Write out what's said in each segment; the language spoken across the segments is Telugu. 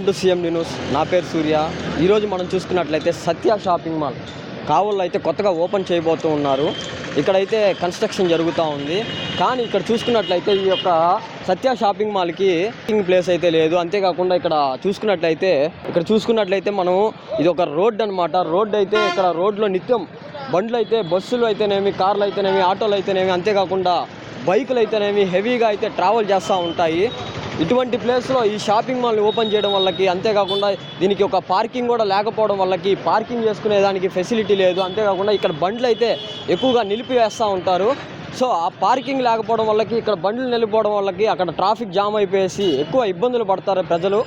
Welcome to CM news. నా పేరు సూర్య. ఈరోజు మనం చూసుకున్నట్లయితే సత్య షాపింగ్ మాల్. కావుల్లో అయితే కొత్తగా ఓపెన్ చేయబోతూ ఉన్నారు. ఇక్కడైతే కన్స్ట్రక్షన్ జరుగుతూ ఉంది. కానీ ఇక్కడ చూసుకున్నట్లయితే ఈ యొక్క సత్య షాపింగ్ మాల్కి కింగ్ ప్లేస్ అయితే లేదు. అంతేకాకుండా ఇక్కడ చూసుకున్నట్లయితే ఇక్కడ చూసుకున్నట్లయితే మనం ఇది ఒక రోడ్ అన్నమాట. రోడ్ అయితే ఇక్కడ రోడ్లో నిత్యం బండ్లు అయితే బస్సులు అయితేనేమి కార్లు అయితేనేమి ఆటోలు అయితేనేమి అంతేకాకుండా బైకులు అయితేనేమి హెవీగా అయితే ట్రావెల్ చేస్తూ ఉంటాయి. ఇటువంటి ప్లేస్లో ఈ షాపింగ్ మాల్ని ఓపెన్ చేయడం వల్లకి అంతేకాకుండా దీనికి ఒక పార్కింగ్ కూడా లేకపోవడం వల్లకి పార్కింగ్ చేసుకునే దానికి ఫెసిలిటీ లేదు. అంతేకాకుండా ఇక్కడ బండ్లు అయితే ఎక్కువగా నిలిపివేస్తూ ఉంటారు. సో ఆ పార్కింగ్ లేకపోవడం వల్లకి ఇక్కడ బండ్లు నిలిపోవడం వల్లకి అక్కడ ట్రాఫిక్ జామ్ అయిపోయేసి ఎక్కువ ఇబ్బందులు పడతారు ప్రజలు.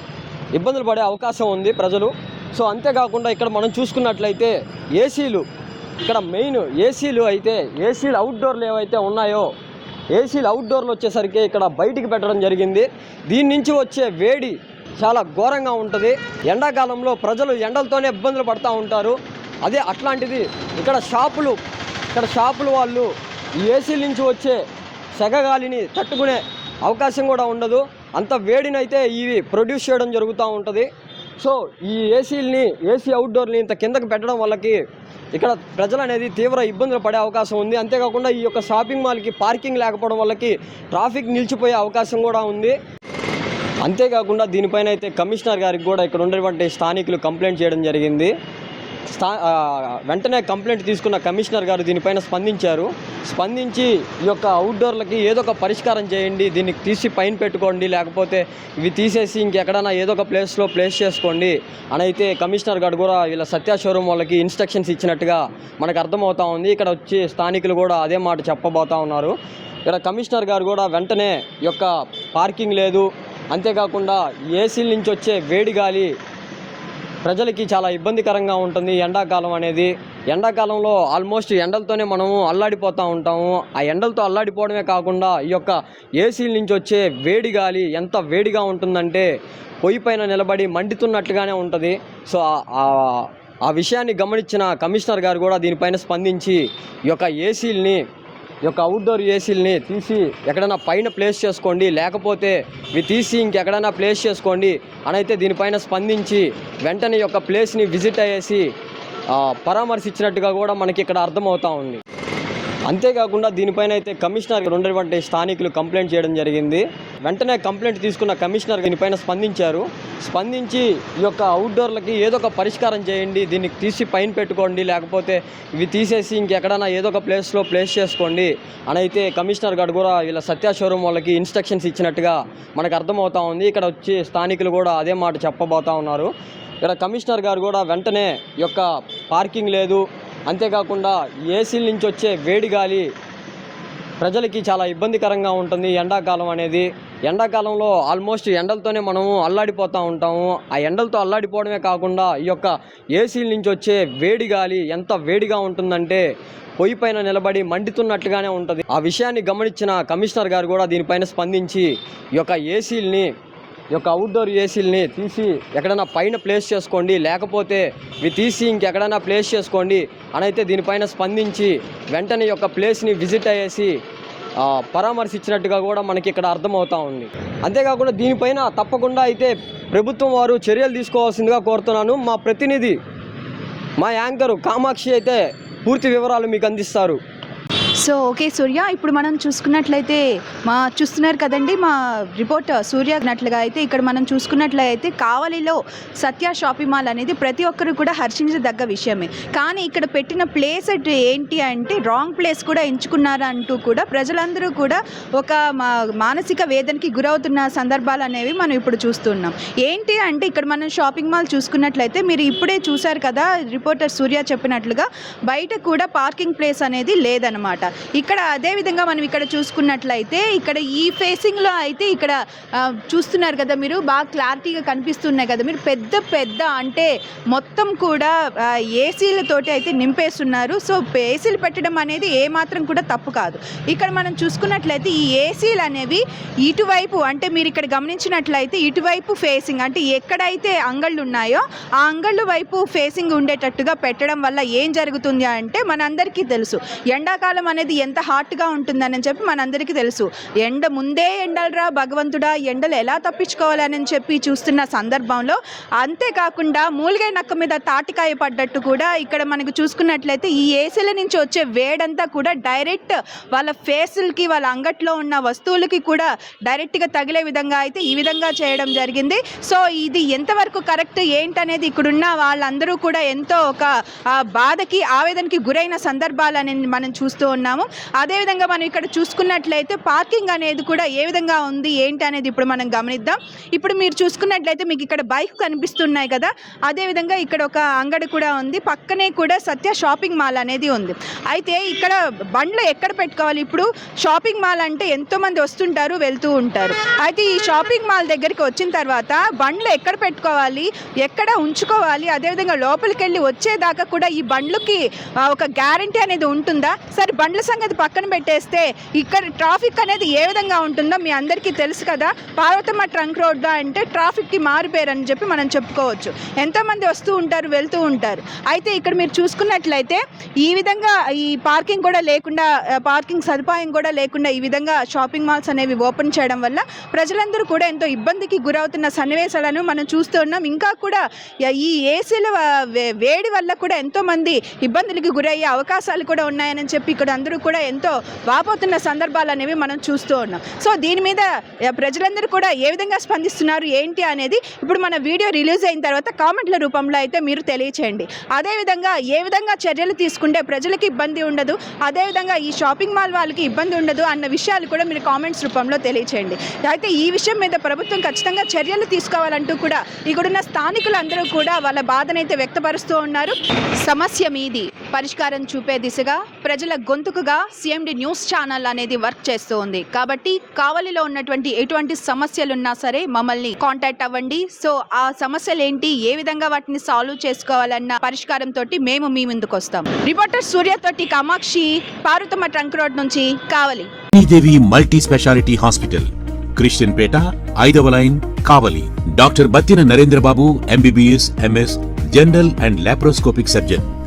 ఇబ్బందులు పడే అవకాశం ఉంది ప్రజలు. సో అంతేకాకుండా ఇక్కడ మనం చూసుకున్నట్లయితే ఏసీలు ఇక్కడ మెయిన్ ఏసీలు అయితే ఏసీలు అవుట్డోర్లు ఏవైతే ఉన్నాయో ఏసీలు అవుట్డోర్లు వచ్చేసరికి ఇక్కడ బయటికి పెట్టడం జరిగింది. దీని నుంచి వచ్చే వేడి చాలా ఘోరంగా ఉంటుంది. ఎండాకాలంలో ప్రజలు ఎండలతోనే ఇబ్బందులు పడుతూ ఉంటారు. అదే అట్లాంటిది ఇక్కడ షాపులు ఇక్కడ షాపులు వాళ్ళు ఏసీల నుంచి వచ్చే సెగగాలిని తట్టుకునే అవకాశం కూడా ఉండదు. అంత వేడినైతే ఇవి ప్రొడ్యూస్ చేయడం జరుగుతూ ఉంటుంది. సో ఈ ఏసీలని ఏసీ అవుట్డోర్ని ఇంత కిందకి పెట్టడం వల్లకి ఇక్కడ ప్రజలు అనేది తీవ్ర ఇబ్బందులు పడే అవకాశం ఉంది. అంతేకాకుండా ఈ యొక్క షాపింగ్ మాల్కి పార్కింగ్ లేకపోవడం వల్లకి ట్రాఫిక్ నిలిచిపోయే అవకాశం కూడా ఉంది. అంతేకాకుండా దీనిపైన అయితే కమిషనర్ గారికి కూడా ఇక్కడ ఉన్నటువంటి స్థానికులు కంప్లైంట్ చేయడం జరిగింది. స్థా వెంటనే కంప్లైంట్ తీసుకున్న కమిషనర్ గారు దీనిపైన స్పందించారు. స్పందించి ఈ యొక్క అవుట్డోర్లకి ఏదో ఒక పరిష్కారం చేయండి దీన్ని తీసి పైన పెట్టుకోండి లేకపోతే ఇవి తీసేసి ఇంకెక్కడైనా ఏదో ఒక ప్లేస్లో ప్లేస్ చేసుకోండి అని అయితే కమిషనర్ గారు కూడా వీళ్ళ సత్య షోరూమ్ వాళ్ళకి ఇన్స్ట్రక్షన్స్ ఇచ్చినట్టుగా మనకు అర్థమవుతా ఉంది. ఇక్కడ వచ్చి స్థానికులు కూడా అదే మాట చెప్పబోతా ఉన్నారు. ఇక్కడ కమిషనర్ గారు కూడా వెంటనే ఈ యొక్క పార్కింగ్ లేదు. అంతేకాకుండా ఏసీల నుంచి వచ్చే వేడి గాలి ప్రజలకి చాలా ఇబ్బందికరంగా ఉంటుంది. ఎండాకాలం అనేది ఎండాకాలంలో ఆల్మోస్ట్ ఎండలతోనే మనము అల్లాడిపోతూ ఉంటాము. ఆ ఎండలతో అల్లాడిపోవడమే కాకుండా ఈ యొక్క ఏసీల నుంచి వచ్చే వేడి గాలి ఎంత వేడిగా ఉంటుందంటే పొయ్యి పైన నిలబడి మండుతున్నట్లుగానే ఉంటుంది. సో ఆ- విషయాన్ని గమనించిన కమిషనర్ గారు కూడా దీనిపైన స్పందించి ఈ యొక్క ఏసీల్ని యొక్క అవుట్డోర్ ఏసీలని తీసి ఎక్కడైనా పైన ప్లేస్ చేసుకోండి. లేకపోతే ఇవి తీసి ఇంకెక్కడైనా ప్లేస్ చేసుకోండి. అని అయితే దీనిపైన స్పందించి వెంటనే యొక్క ప్లేస్ని విజిట్ అయ్యేసి పరామర్శించినట్టుగా కూడా మనకి ఇక్కడ అర్థమవుతా ఉంది. అంతేకాకుండా దీనిపైన అయితే కమిషనర్ ఉన్నటువంటి స్థానికులు కంప్లైంట్ చేయడం జరిగింది. వెంటనే కంప్లైంట్ తీసుకున్న కమిషనర్ దీనిపైన స్పందించారు. స్పందించి ఈ యొక్క అవుట్డోర్లకి ఏదో ఒక పరిష్కారం చేయండి దీన్ని తీసి పైన పెట్టుకోండి లేకపోతే ఇవి తీసేసి ఇంకెక్కడైనా ఏదో ఒక ప్లేస్లో ప్లేస్ చేసుకోండి అని అయితే కమిషనర్ గారు కూడా వీళ్ళ సత్య షోరూమ్ వాళ్ళకి ఇన్స్ట్రక్షన్స్ ఇచ్చినట్టుగా మనకు అర్థమవుతా ఉంది. ఇక్కడ వచ్చి స్థానికులు కూడా అదే మాట చెప్పబోతా ఉన్నారు. ఇక్కడ కమిషనర్ గారు కూడా వెంటనే ఈ యొక్క పార్కింగ్ లేదు అంతేకాకుండా ఏసీల నుంచి వచ్చే వేడి గాలి ప్రజలకి చాలా ఇబ్బందికరంగా ఉంటుంది. ఎండాకాలం అనేది ఎండాకాలంలో ఆల్మోస్ట్ ఎండలతోనే మనము అల్లాడిపోతూ ఉంటాము. ఆ ఎండలతో అల్లాడిపోవడమే కాకుండా ఈ యొక్క ఏసీల నుంచి వచ్చే వేడి గాలి ఎంత వేడిగా ఉంటుందంటే పొయ్యి పైన నిలబడి మండుతున్నట్లుగానే ఉంటుంది. ఆ విషయాన్ని గమనించిన కమిషనర్ గారు కూడా దీనిపైన స్పందించి ఈ యొక్క ఏసీల్ని యొక్క అవుట్డోర్ ఏసీలని తీసి ఎక్కడైనా పైన ప్లేస్ చేసుకోండి. లేకపోతే ఇవి తీసి ఇంకెక్కడైనా ప్లేస్ చేసుకోండి. అని అయితే దీనిపైన స్పందించి వెంటనే యొక్క ప్లేస్ని విజిట్ అయ్యేసి పరామర్శించినట్టుగా కూడా మనకి ఇక్కడ అర్థమవుతా ఉంది. అంతేకాకుండా దీనిపైన తప్పకుండా అయితే ప్రభుత్వం వారు చర్యలు తీసుకోవాల్సిందిగా కోరుతున్నాను. మా ప్రతినిధి మా యాంకరు కామాక్షి అయితే పూర్తి వివరాలు మీకు అందిస్తారు. So okay Surya. ఇప్పుడు మనం చూసుకున్నట్లయితే మా చూస్తున్నారు కదండి మా రిపోర్టర్ సూర్య అన్నట్లుగా అయితే ఇక్కడ మనం చూసుకున్నట్లయితే కావలిలో సత్య షాపింగ్ మాల్ అనేది ప్రతి ఒక్కరు కూడా హర్షించదగ్గ విషయమే. కానీ ఇక్కడ పెట్టిన ప్లేస్ ఏంటి అంటే రాంగ్ ప్లేస్ కూడా ఎంచుకున్నారు అంటూ కూడా ప్రజలందరూ కూడా ఒక మా మానసిక వేదనకి గురవుతున్న సందర్భాలు అనేవి మనం ఇప్పుడు చూస్తున్నాం. ఏంటి అంటే ఇక్కడ మనం షాపింగ్ మాల్ చూసుకున్నట్లయితే మీరు ఇప్పుడే చూశారు కదా రిపోర్టర్ సూర్య చెప్పినట్లుగా బయట కూడా పార్కింగ్ ప్లేస్ అనేది లేదనమాట. ఇక్కడ అదే విధంగా మనం ఇక్కడ చూసుకున్నట్లయితే ఇక్కడ ఈ ఫేసింగ్లో అయితే ఇక్కడ చూస్తున్నారు కదా మీరు బాగా క్లారిటీగా కనిపిస్తున్నాయి కదా మీరు. పెద్ద పెద్ద అంటే మొత్తం కూడా ఏసీలతోటి అయితే నింపేస్తున్నారు. సో ఏసీలు పెట్టడం అనేది ఏమాత్రం కూడా తప్పు కాదు. ఇక్కడ మనం చూసుకున్నట్లయితే ఈ ఏసీలు అనేవి ఇటువైపు అంటే మీరు ఇక్కడ గమనించినట్లయితే ఇటువైపు ఫేసింగ్ అంటే ఎక్కడైతే అంగళ్ళు ఉన్నాయో ఆ అంగళ్ళు వైపు ఫేసింగ్ ఉండేటట్టుగా పెట్టడం వల్ల ఏం జరుగుతుంది అంటే మనందరికీ తెలుసు. ఎండాకాలం అనేది అనేది ఎంత హాట్గా ఉంటుందని చెప్పి మనందరికీ తెలుసు. ఎండ ముందే ఎండలరా భగవంతుడా ఎండలు ఎలా తప్పించుకోవాలని చెప్పి చూస్తున్న సందర్భంలో అంతేకాకుండా మూలిగై నక్క మీద తాటికాయ పడ్డట్టు కూడా ఇక్కడ మనకు చూసుకున్నట్లయితే ఈ ఏసీల నుంచి వచ్చే వేడంతా కూడా డైరెక్ట్ వాళ్ళ ఫేసులకి వాళ్ళ అంగట్లో ఉన్న వస్తువులకి కూడా డైరెక్ట్గా తగిలే విధంగా అయితే ఈ విధంగా చేయడం జరిగింది. సో ఇది ఎంతవరకు కరెక్ట్ ఏంటనేది ఇక్కడున్న వాళ్ళందరూ కూడా ఎంతో ఒక బాధకి ఆవేదనకి గురైన సందర్భాలని మనం చూస్తూ ఉన్నాం. ఉన్నాము అదేవిధంగా మనం ఇక్కడ చూసుకున్నట్లయితే పార్కింగ్ అనేది కూడా ఏ విధంగా ఉంది ఏంటి అనేది ఇప్పుడు మనం గమనిద్దాం. ఇప్పుడు మీరు చూసుకున్నట్లయితే మీకు ఇక్కడ బైక్ కనిపిస్తున్నాయి కదా అదేవిధంగా ఇక్కడ ఒక అంగడి కూడా ఉంది. పక్కనే కూడా సత్య షాపింగ్ మాల్ అనేది ఉంది. అయితే ఇక్కడ బండ్లు ఎక్కడ పెట్టుకోవాలి? ఇప్పుడు షాపింగ్ మాల్ అంటే ఎంతోమంది వస్తుంటారు వెళ్తూ ఉంటారు. అయితే ఈ షాపింగ్ మాల్ దగ్గరికి వచ్చిన తర్వాత బండ్లు ఎక్కడ పెట్టుకోవాలి? ఎక్కడ ఉంచుకోవాలి? అదేవిధంగా లోపలికి వెళ్ళి వచ్చేదాకా కూడా ఈ బండ్లకి ఒక గ్యారంటీ అనేది ఉంటుందా? సరే బండ్ల సంగతి పక్కన పెట్టేస్తే ఇక్కడ ట్రాఫిక్ అనేది ఏ విధంగా ఉంటుందో మీ అందరికీ తెలుసు కదా. పార్వతమ్మ ట్రంక్ రోడ్ అంటే ట్రాఫిక్కి మారిపోయారు అని చెప్పి మనం చెప్పుకోవచ్చు. ఎంతోమంది వస్తూ ఉంటారు వెళ్తూ ఉంటారు. అయితే ఇక్కడ మీరు చూసుకున్నట్లయితే ఈ విధంగా ఈ పార్కింగ్ కూడా లేకుండా పార్కింగ్ సదుపాయం కూడా లేకుండా ఈ విధంగా షాపింగ్ మాల్స్ అనేవి ఓపెన్ చేయడం వల్ల ప్రజలందరూ కూడా ఎంతో ఇబ్బందికి గురవుతున్న సన్నివేశాలను మనం చూస్తూ ఉన్నాం. ఇంకా కూడా ఈ ఏసీల వే- వేడి వల్ల కూడా ఎంతోమంది ఇబ్బందులకి గురయ్యే అవకాశాలు కూడా ఉన్నాయని చెప్పి ఇక్కడ అందరూ కూడా ఎంతో వాపోతున్న సందర్భాలు అనేవి మనం చూస్తూ ఉన్నాం. సో దీని మీద ప్రజలందరూ కూడా ఏ విధంగా స్పందిస్తున్నారు ఏంటి అనేది ఇప్పుడు మన వీడియో రిలీజ్ అయిన తర్వాత కామెంట్ల రూపంలో అయితే మీరు తెలియచేయండి. అదేవిధంగా ఏ విధంగా చర్యలు తీసుకుంటే ప్రజలకి ఇబ్బంది ఉండదు అదేవిధంగా ఈ షాపింగ్ మాల్ వాళ్ళకి ఇబ్బంది ఉండదు అన్న విషయాలు కూడా మీరు కామెంట్స్ రూపంలో తెలియచేయండి. అయితే ఈ విషయం మీద ప్రభుత్వం ఖచ్చితంగా చర్యలు తీసుకోవాలంటూ కూడా ఇక్కడున్న స్థానికులందరూ కూడా వాళ్ళ బాధనైతే వ్యక్తపరుస్తూ ఉన్నారు. సమస్య మీది. పరిష్కారం చూపే దిశగా ప్రజల గొంతుకుగా సిఎండి న్యూస్ ఛానల్ అనేది వర్క్ చేస్తూ ఉంది. కాబట్టి కావలిలో ఉన్నటువంటి ఎటువంటి సమస్యలున్నా సరే మమ్మల్ని కాంటాక్ట్ అవ్వండి. సో ఆ సమస్యలు ఏంటి ఏ విధంగా వాటిని సాల్వ్ చేసుకోవాలన్న పరిష్కారం తోటి మేము మీ ముందుకు వస్తాం. రిపోర్టర్ సూర్య తోటి కామాక్షి పారుతమ్మ ట్రంక్ రోడ్ నుంచి Kavali. Sridevi multi speciality hospital Christian పేట ఐదవ line Kavali. Doctor Battina Narendrababu MBBS MS general and laparoscopic surgeon